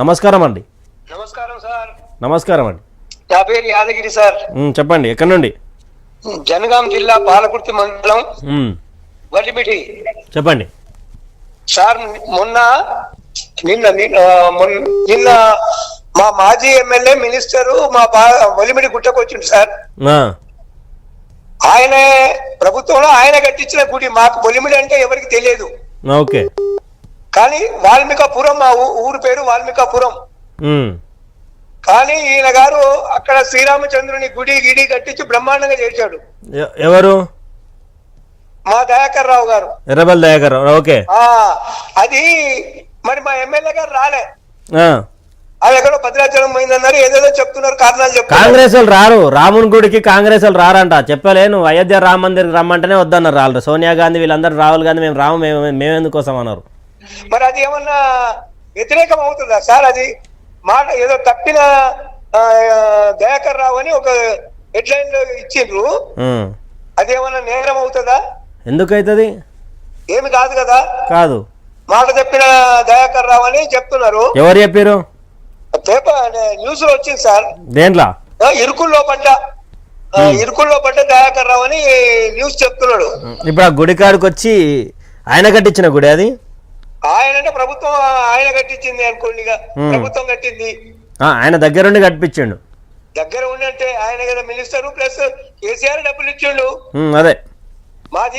నమస్కారం అండి. నమస్కారం సార్. నమస్కారం అండి. నా పేరు యాదగిరి సార్. చెప్పండి ఎక్కడి నుండి? జనగాం జిల్లా పాలకుర్తి మండలం వల్లిమిటి చెప్పండి. సార్ మొన్న నిన్న నిన్న మా మాజీ ఎమ్మెల్యే మినిస్టరు మా వలిమిడి గుట్టకు వచ్చిండు సార్ ఆయనే ప్రభుత్వంలో ఆయన కట్టించిన గుడి మాకు బొలిమిడి అంటే ఎవరికి తెలియదు. ఓకే. కానీ వాల్మీకాపురం మా ఊరు పేరు వాల్మీకాపురం. కానీ ఈయన గారు అక్కడ శ్రీరామచంద్రుని గుడి గిడి కట్టించి బ్రహ్మాండంగా చేశాడు ఎవరు? మా దయాకర్ రావు గారు. ఎర్రబెల్ దయాకర్ ఓకే. ఆ అది మరి మా ఎమ్మెల్యే గారు రాలే. అది ఎక్కడో భద్రాచలం పోయిందన్నారు ఏదేదో చెప్తున్నారు కారణాలు చెప్తున్నారు. కాంగ్రెస్ వాళ్ళు రారు. రాముని గుడికి కాంగ్రెస్ వాళ్ళు రారంట. చెప్పలే నువ్వు అయోధ్య రామ మందిర్కి రమ్మంటేనే వద్దన్నారు రాళ్ళు సోనియా గాంధీ వీళ్ళందరూ రాహుల్ గాంధీ మేము రాము మేము మేము ఎందుకోసం అన్నారు? మరి అది ఏమన్నా వ్యతిరేకం అవుతుందా? సార్ అది మాట ఏదో తప్పిన దయాకర్ రావు అని ఒక హెడ్లైన్లో ఇచ్చిండ్రు అది ఏమన్నా నేరం అవుతుందా? ఎందుకు అవుతుంది ఏమి కాదు కదా. కాదు. మాట చెప్పిన దయాకర్ రావు అని చెప్తున్నారు. ఎవరు చెప్పారు పేపర్ న్యూస్లో వచ్చింది సార్. దేంట్లో? ఇరుకుల్లో పడ్డ ఇరుకుల్లో పడ్డ దయాకర్ రావు అని న్యూస్ చెప్తున్నాడు. ఇప్పుడు ఆ గుడి కాడికి వచ్చి ఆయన కట్టించిన గుడి అది? ఆయన అంటే ప్రభుత్వం ఆయన కట్టించింది అనుకోండి. ప్రభుత్వం కట్టింది. ఆ, ఆయన దగ్గరుండి కట్టించిండు. దగ్గర ఉన్నట్టే ఆయన కదా మినిస్టర్ ప్లస్ కేసీఆర్ డబ్బులు ఇచ్చిండు. అదే. మాది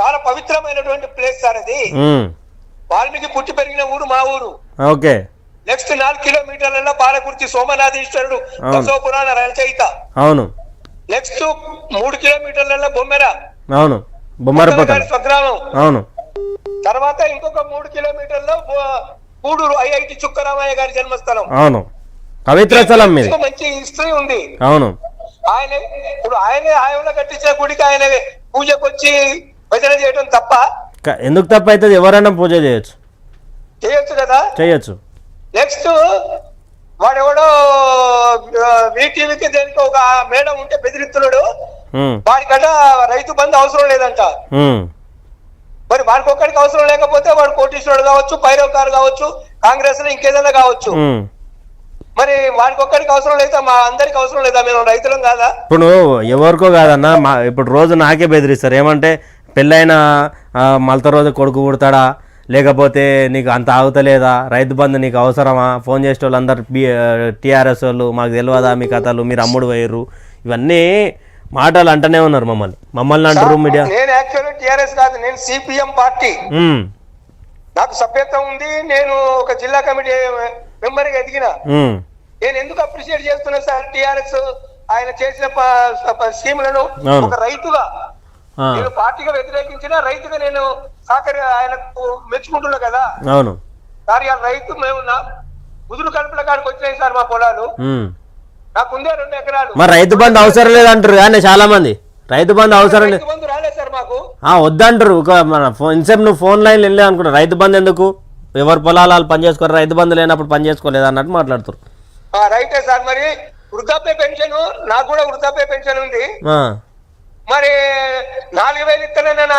చాలా పవిత్రమైనటువంటి ప్లేస్ సార్ అది. వాల్మీకి పుట్టి పెరిగిన ఊరు మా ఊరు. ఓకే. నెక్స్ట్ నాలుగు కిలోమీటర్లలో పాలకుర్తి సోమనాథీశ్వరుడు పురాణ రచయిత. అవును. నెక్స్ట్ మూడు కిలోమీటర్లలో బొమ్మెర. అవును. బొమ్మరపోత గారి స్వగ్రామం. అవును. తర్వాత ఇంకొక మూడు కిలోమీటర్లో గూడూరు ఐఐటి చుక్కరామయ్య గారి జన్మస్థలం. అవును. పవిత్ర స్థలం మీది మంచి హిస్టరీ ఉంది. అవును. ఆయన ఇప్పుడు ఆయనే ఆయనలో కట్టించిన గుడికి ఆయన పూజకు వచ్చి భజన చేయడం తప్ప ఎందుకు తప్ప అవుతుంది ఎవరైనా పూజ చేయొచ్చు. చేయొచ్చు కదా? చేయొచ్చు. నెక్స్ట్ వాడెవడో వీటీవీకి దేనికి ఒక మేడం ఉంటే బెదిరిస్తున్నాడు వాడికట రైతు బంధు అవసరం లేదంట. మరి వాడికి ఒక్కడికి అవసరం లేకపోతే వాడు కోటీశ్వరుడు కావచ్చు పైరవకారు కావచ్చు కాంగ్రెస్లో ఇంకేదైనా కావచ్చు. మరి వాడికి ఒక్కడికి అవసరం లేదా? మా అందరికి అవసరం లేదా? మేము రైతులం కాదా? ఇప్పుడు ఎవరికో కాదన్నా మా ఇప్పుడు రోజు నాకే బెదిరిస్తారు. ఏమంటే పెళ్ళైన మలత రోజు కొడుకు పుడతాడా? లేకపోతే నీకు అంత ఆగుతలేదా? రైతు బంధు నీకు అవసరమా? ఫోన్ చేసే వాళ్ళు అందరు టీఆర్ఎస్ వాళ్ళు మాకు తెలియదా మీ కథలు? మీరు అమ్ముడు పోయారు ఇవన్నీ మాటలు అంటనే ఉన్నారు మమ్మల్ని. మమ్మల్ని అంటారు మీడియా. నేను యాక్చువల్లీ టిఆర్ఎస్ కాదు నేను సిపిఎం పార్టీ. నాకు సభ్యత్వం ఉంది నేను ఒక జిల్లా కమిటీ మెంబర్గా ఎదిగిన నేను ఎందుకు అప్రిషియేట్ చేస్తున్నా సార్ టిఆర్ఎస్? ఆయన చేసిన స్కీములను. ఒక రైతుగా నేను పార్టీగా వ్యతిరేకించిన రైతుగా నేను సహకరి ఆయనకు మెచ్చుకుంటున్నా కదా. అవును. సార్ రైతు మేము నా ముదురు కలుపుల కాడికి వచ్చినాయి సార్ మా పొలాలు. రెండు ఎకరాలు. మరి రైతు బంధు అవసరం లేదంటారు కానీ చాలా మంది. రైతు బంధు అవసరం లేదు రైతు బంధు రాలేదు సార్ మాకు. ఆ, వద్దంటారు. ఒక మన ఫోన్ ఇంతసేపు నువ్వు ఫోన్ లైన్ వెళ్ళే అనుకున్నా రైతు బంధు ఎందుకు? ఎవరు పొలాలు వాళ్ళు పని చేసుకోరు రైతు బంధు లేనప్పుడు పని చేసుకోలేదు అన్నట్టు మాట్లాడుతారు ఆ, సార్ మరి వృద్ధాప్య పెన్షన్ నాకు కూడా వృద్ధాప్య పెన్షన్ ఉంది. ఆ, మరి నాలుగు వేలు ఇస్తానన్న నా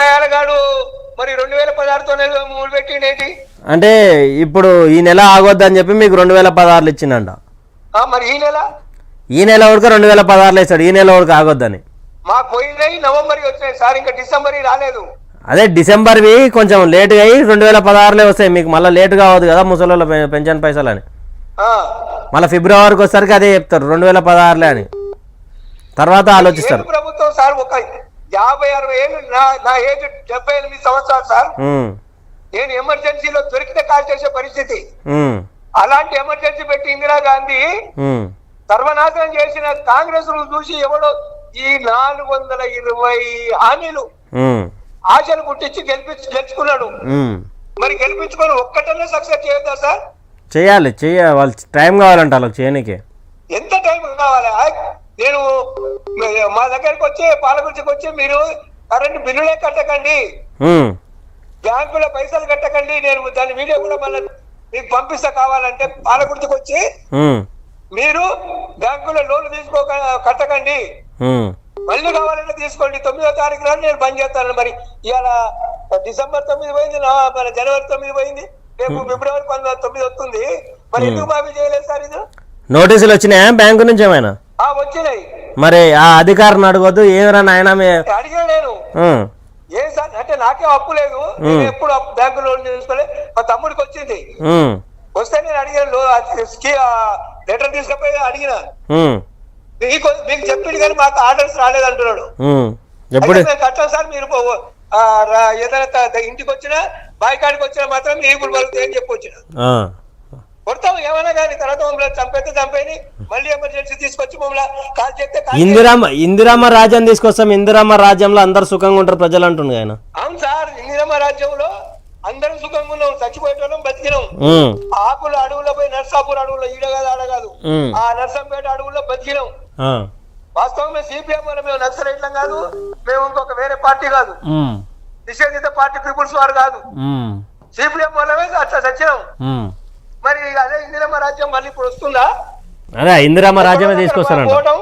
మరి రెండు వేల పదహారుతో మూడు పెట్టిండేంటి? అంటే ఇప్పుడు ఈ నెల ఆగొద్దని చెప్పి మీకు రెండు వేల పదహారులు ఇచ్చిండంట. ఆ, మరి ఈ నెల? ఈ నెల ఉడక రెండు వేల పదహారులు ఇస్తాడు. ఈ నెల ఉడక ఆగొద్దని. మాకు పోయినాయి నవంబర్ వచ్చినాయి సార్ ఇంకా డిసెంబర్ రాలేదు. అదే డిసెంబర్వి కొంచెం లేట్గా అయ్యి రెండు వేల పదహారులే వస్తాయి. మీకు మళ్ళీ లేట్ కావద్దు కదా ముసలి పెన్షన్ పైసలు అని మళ్ళీ ఫిబ్రవరికి వచ్చేసరికి అదే చెప్తారు. రెండు వేల పదహారులే అని. తర్వాత ఆలోచిస్తారు. ప్రభుత్వం సార్? ఒక యాభై అరవై ఏళ్ళు నా ఏజ్ డెబ్బై ఎనిమిది సంవత్సరాలు సార్. నేను ఎమర్జెన్సీలో దొరికితే కాల్ చేసే పరిస్థితి. అలాంటి ఎమర్జెన్సీ పెట్టి ఇందిరాగాంధీ సర్వనాశనం చేసిన కాంగ్రెస్ చూసి ఎవడో ఈ నాలుగు వందల ఇరవై హామీలు ఆశలు పుట్టించి గెలిపించి గెలుచుకున్నాడు. మరి గెలిపించుకొని ఒక్కటన్నా సక్సెస్ చేయొద్దా సార్? చేయాలి చెయ్యాలి వాళ్ళు టైం కావాలంట వాళ్ళకి చేయనీకి. ఎంత టైం కావాలి? నేను మా దగ్గరికి వచ్చి పాలకుర్తికి వచ్చి మీరు కరెంట్ బిల్లులే కట్టకండి. బ్యాంకులో పైసలు కట్టకండి. నేను దాని వీడియో కూడా మళ్ళీ మీకు పంపిస్తా కావాలంటే పాలకుర్తికి వచ్చి మీరు బ్యాంకులో లోన్ తీసుకో కట్టకండి. మళ్ళీ కావాలంటే తీసుకోండి. తొమ్మిదో తారీఖు నాడు నేను బంద్ చేస్తాను. మరి ఇవాళ డిసెంబర్ తొమ్మిది పోయింది. మన జనవరి తొమ్మిది పోయింది. రేపు ఫిబ్రవరి పంతొమ్మిది తొమ్మిది వస్తుంది. మరి ఎందుకు మాఫీ చేయలేదు సార్ ఇది? నోటీసులు వచ్చినాయా బ్యాంకు నుంచి ఏమైనా? ఆ వచ్చినాయి. మరి ఆ అధికారిని అడగొద్దు. ఏమరా నాయన మీ అడిగా నేను. ఏం సార్? అంటే నాకేం అప్పు లేదు. ఎప్పుడు బ్యాంకు లోన్ చేసుకోలే మా తమ్ముడికి వచ్చింది. వస్తే నేను అడిగాను లెటర్ తీసుకపోయి అడిగిన. మీకు మీకు చెప్పింది కానీ మాకు ఆర్డర్స్ రాలేదు అంటున్నాడు. ఎప్పుడు? అయితే మేము కట్టాం సార్ మీరు ఏదైనా ఇంటికి వచ్చినా బాయికాడికి వచ్చినా మాత్రం మీ పలుకుతాయి అని చెప్పి వచ్చిన కొడతాం ఏమైనా కానీ తర్వాత మమ్మల్ని చంపేస్తే చంపేని మళ్ళీ ఎమర్జెన్సీ తీసుకొచ్చి మమ్మల్ని కాల్ చేస్తే ఇందిరామ ఇందిరామ రాజ్యం తీసుకొస్తాం ఇందిరామ రాజ్యంలో అందరు సుఖంగా ఉంటారు ప్రజలు అంటుండు ఆయన. అవును సార్ ఇందిరమ్మ రాజ్యంలో అందరం సుఖంగా ఉన్నాం చచ్చిపోయేటోళ్ళం బతికినాం. ఆకులు అడవుల్లో పోయి నర్సాపూర్ అడవుల్లో ఈడ కాదు ఆడ కాదు. ఆ నర్సంపేట అడవుల్లో బతికినాం. ఆ, వాస్తవం మేము సిపిఎం వల్ల మేము నక్సలైట్లం కాదు మేము ఇంకొక వేరే పార్టీ కాదు. నిషేధిత పార్టీ పీపుల్స్ వారు కాదు. సిపిఎం వల్లమే అట్లా చచ్చినాం. ఉం. మరి అదే ఇందిరమ్మ రాజ్యం మళ్ళీ ఇప్పుడు వస్తుందా? అదే ఇందిరామ రాజ్యమే తీసుకొస్తానంట పోవటం?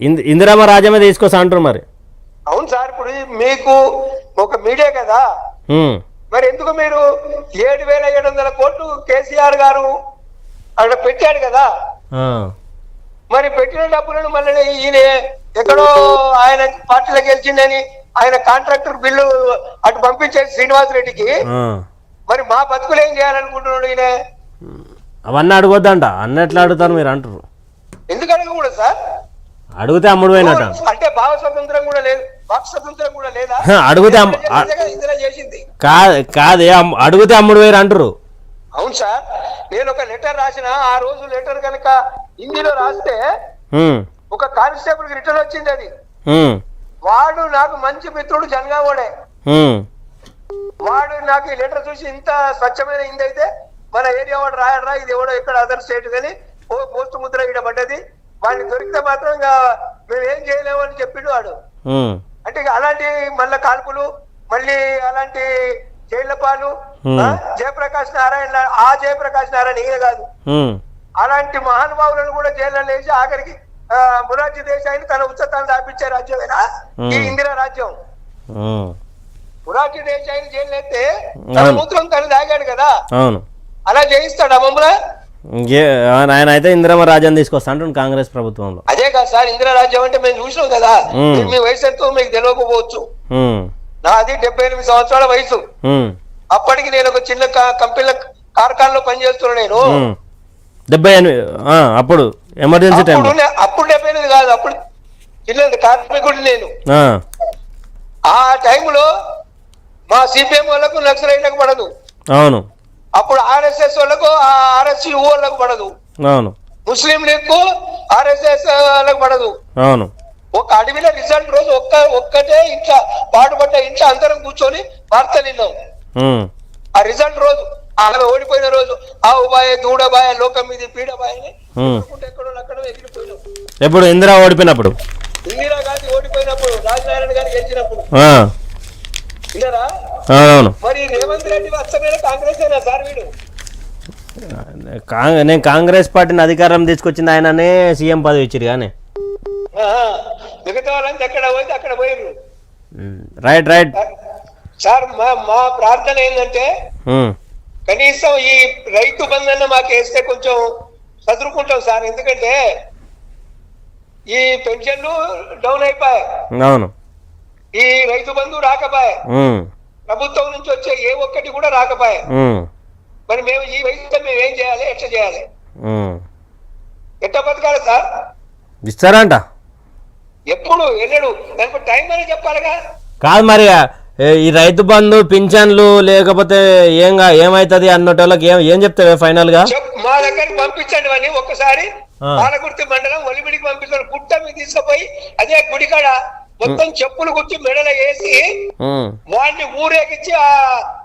ఇంది ఇందిరామ రాజ్యమే తీసుకొస్తా అంటారు మరి. అవును సార్ ఇప్పుడు మీకు ఒక మీడియా కదా? మరి ఎందుకు మీరు ఏడు వేల ఏడు వందల కోట్లు కేసీఆర్ గారు అక్కడ పెట్టాడు కదా? మరి పెట్టిన డబ్బులను మళ్ళీ ఈయన ఎక్కడో ఆయన పార్టీలో గెలిచిండని ఆయన కాంట్రాక్టర్ బిల్లు అటు పంపించేసి శ్రీనివాస్ రెడ్డికి. మరి మా బతుకులు ఏం చేయాలనుకుంటున్నాడు ఈయన? అవన్నీ అడగొద్దంట. అన్న ఎట్లా అడుగుతారు మీరు అంటారు. ఎందుకు అడగకూడదు సార్? అడిగితే అమ్ముడు అంటే భావ స్వతంత్రం కూడా లేదు. అడిగితే కాదే అమ్- అడిగితే అమ్ముడు పోయారు అంటారు అవును సార్. నేను ఒక లెటర్ రాసిన ఆ రోజు లెటర్ కనుక హిందీలో రాస్తే ఒక కానిస్టేబుల్కి రిటర్న్ వచ్చింది అది. వాడు నాకు మంచి మిత్రుడు జనగావాడే వాడు నాకు ఈ లెటర్ చూసి ఇంత స్వచ్ఛమైన హిందీ అయితే మన ఏరియా వాడు రాయడరా ఇది ఎవడో ఇక్కడ అదర్ స్టేట్ కానీ ఓ పోస్ట్ ముద్ర ఇక్కడ పడ్డది వాడిని దొరికితే మాత్రం మేము ఏం చేయలేము అని చెప్పిండు వాడు. అంటే అలాంటి మళ్ళా కాల్పులు మళ్ళీ అలాంటి జైళ్ళ పాలు. ఆ, జయప్రకాష్ నారాయణ ఆ జయప్రకాష్ నారాయణ ఈయన కాదు అలాంటి మహానుభావులను కూడా జైల్లో వేసి ఆఖరికి మొరార్జీ దేశాయిని తన ఉచ్చతాన్ని దాపించే రాజ్యమేనా ఈ. ఇందిరా రాజ్యం. మొరార్జీ దేశాయిని జైలు ఎత్తే తన. మూత్రం తను తాగాడు కదా అలా చేయిస్తాడా మమ్మల్ని ఆయన అయితే ఇందిరామ రాజ్యం తీసుకొస్తా కాంగ్రెస్ ప్రభుత్వంలో. అదే కాదు సార్ ఇందిరా రాజ్యం అంటే మేము చూసినాం కదా. మీ వయసు ఎంతో మీకు తెలియకపోవచ్చు. నాది డెబ్బై ఎనిమిది సంవత్సరాల వయసు. అప్పటికి నేను ఒక చిన్న కంపెనీల కార్ఖానలో పనిచేస్తున్నా నేను. డెబ్బై ఎనిమిది అప్పుడు ఎమర్జెన్సీ టైం అప్పుడు డెబ్బై ఎనిమిది కాదు అప్పుడు చిన్న కార్మికుడు నేను. ఆ టైంలో మా సిపిఎం వాళ్ళకు నక్సలైట్లకు పడదు. అవును. అప్పుడు ఆర్ఎస్ఎస్ వాళ్ళకు ఆర్ఎస్ వాళ్ళకు పడదు. అవును. ముస్లిం లీగ్కు ఆర్ఎస్ఎస్ వాళ్ళకు పడదు. అవును. ఒక అడవిలో రిజల్ట్ రోజు ఒక్క ఒక్కటే ఇంట్లో పాటుపడ్డ ఇంట్లో అందరం కూర్చొని వార్తలు విన్నాం. ఉం, ఆ రిజల్ట్ రోజు ఆమె ఓడిపోయిన రోజు ఆవు బాయ దూడ బాయ లోకం మీది పీడ బాయ అని ఉం. అనుకుంటే ఎక్కడో అక్కడ ఎగిరిపోయినాం. ఎప్పుడు ఇందిరా ఓడిపోయినప్పుడు? ఇందిరా గాంధీ ఓడిపోయినప్పుడు రాజనారాయణ గారు గెలిచినప్పుడు. అవునవును. కాంగ్ నేను కాంగ్రెస్ పార్టీని అధికారం తీసుకొచ్చింది ఆయననే సీఎం పదవి ఇచ్చిరు కానీ. Right right. సార్ మా మా ప్రార్థన ఏంటంటే కనీసం ఈ రైతు బంధన మాకు వేస్తే కొంచెం చదువుకుంటాం సార్. ఎందుకంటే ఈ పెన్షన్లు డౌన్ అయిపోయాయి. అవును. ఈ రైతు బంధు రాకపోయే. ప్రభుత్వం నుంచి వచ్చే ఏ ఒక్కటి కూడా రాకపోయే. మరి మేము ఈ వయసులో మేము ఏం చేయాలి ఎట్లా చేయాలి. ఎట్లా బతకాలి సార్? ఇస్తారంట. ఎప్పుడు ఎన్నడు. దానికి టైం అని చెప్పాలిగా. కాదు మరి ఈ రైతు బంధు పింఛన్లు లేకపోతే ఏంగా ఏమైతుంది అన్నటోళ్ళకి ఏం ఏం చెప్తావే ఫైనల్గా మా దగ్గరికి పంపించండి అని ఒక్కసారి. పాలకుర్తి మండలం ఒలిమిడికి పంపిస్తాడు పుట్ట మీద తీసుకుపోయి అదే గుడికాడ మొత్తం చెప్పులు గుర్చి మెడలో వేసి వాడిని ఊరేగించి ఆ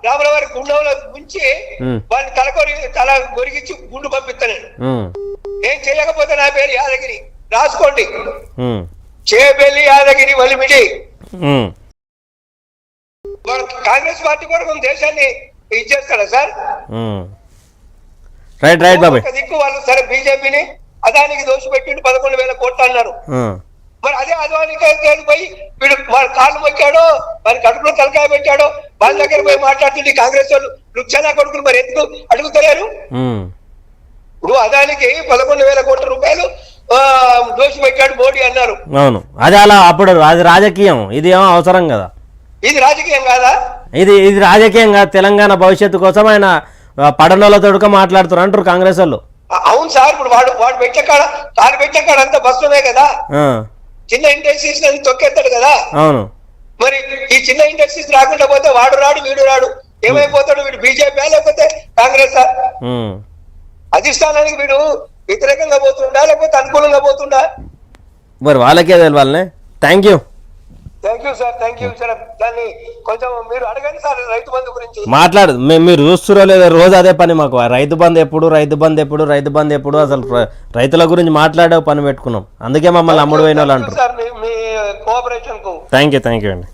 రాముల వారి గుండంలో ఉంచి. వాడిని తలకొరి తల గొరిగించి గుండు పంపిస్తాను ఏం చేయకపోతే నా పేరు యాదగిరి. రాసుకోండి. చేబెల్లి యాదగిరి వలిమిడి. కాంగ్రెస్ పార్టీ కొరకు దేశాన్ని ఇచ్చేస్తాడా సార్. రైట్ రైట్ బాబాయ్. ఒక దిక్కు వాళ్ళు సరే బీజేపీని అదానికి దోషి పెట్టిండు పదకొండు వేల కోట్లు అన్నారు. మరి అదే అద్వానికి పోయి? వీడు వాడు కాళ్ళు మొక్కాడో వాడి కడుపులో తలకాయ పెట్టాడో వాళ్ళ దగ్గర పోయి మాట్లాడుతుంది కాంగ్రెస్ వాళ్ళు లుచ్చనా కొడుకులు మరి ఎందుకు అడుగుతలేరు. ఇప్పుడు అదానికి పదకొండు వేల కోట్ల రూపాయలు దోషి పెట్టాడు మోడీ అన్నారు. అవును. అది అలా అప్పుడు అది రాజకీయం. ఇది ఏమో అవసరం కదా. ఇది రాజకీయం కాదా? ఇది ఇది రాజకీయం కాదు. తెలంగాణ భవిష్యత్తు కోసం ఆయన ఆ, పడనోళ్ళతోడుక మాట్లాడుతున్నారు అంటారు కాంగ్రెస్ వాళ్ళు. అవును సార్ ఇప్పుడు వాడు వాడు పెట్టే కాడ కాలు పెట్టే కాడ అంతా బస్సులోనే కదా. చిన్న ఇండస్ట్రీస్ అని తొక్కేస్తాడు కదా. అవును. మరి ఈ చిన్న ఇండస్ట్రీస్ రాకుండా పోతే వాడు రాడు వీడు రాడు. ఏమైపోతాడు వీడు బీజేపీ లేకపోతే కాంగ్రెస్. అధిష్టానానికి వీడు వ్యతిరేకంగా పోతుండా లేకపోతే అనుకూలంగా పోతుండా? మరి వాళ్ళకే తెలవాలనే? Thank you. Thank you sir thank you sir దాన్ని కొంచెం మీరు అడగండి సార్ రైతు బంధు గురించి. మాట్లాడు. మేము మీరు చూస్తురో లేదో రోజు అదే పని మాకు. రైతు బంద్ ఎప్పుడు రైతు బంద్ ఎప్పుడు రైతు బంద్ ఎప్పుడు అసలు రైతుల గురించి మాట్లాడే పని పెట్టుకున్నాం. అందుకే మమ్మల్ని అమ్ముడు పోయిన వాళ్ళు అంటారు సార్ మీ- మీ కోఆపరేషన్కు. థ్యాంక్ యూ థ్యాంక్ యూ అండి.